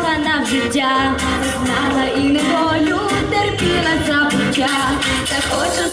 Закохана в життя, знала і неволю, терпіла забуття, та хочу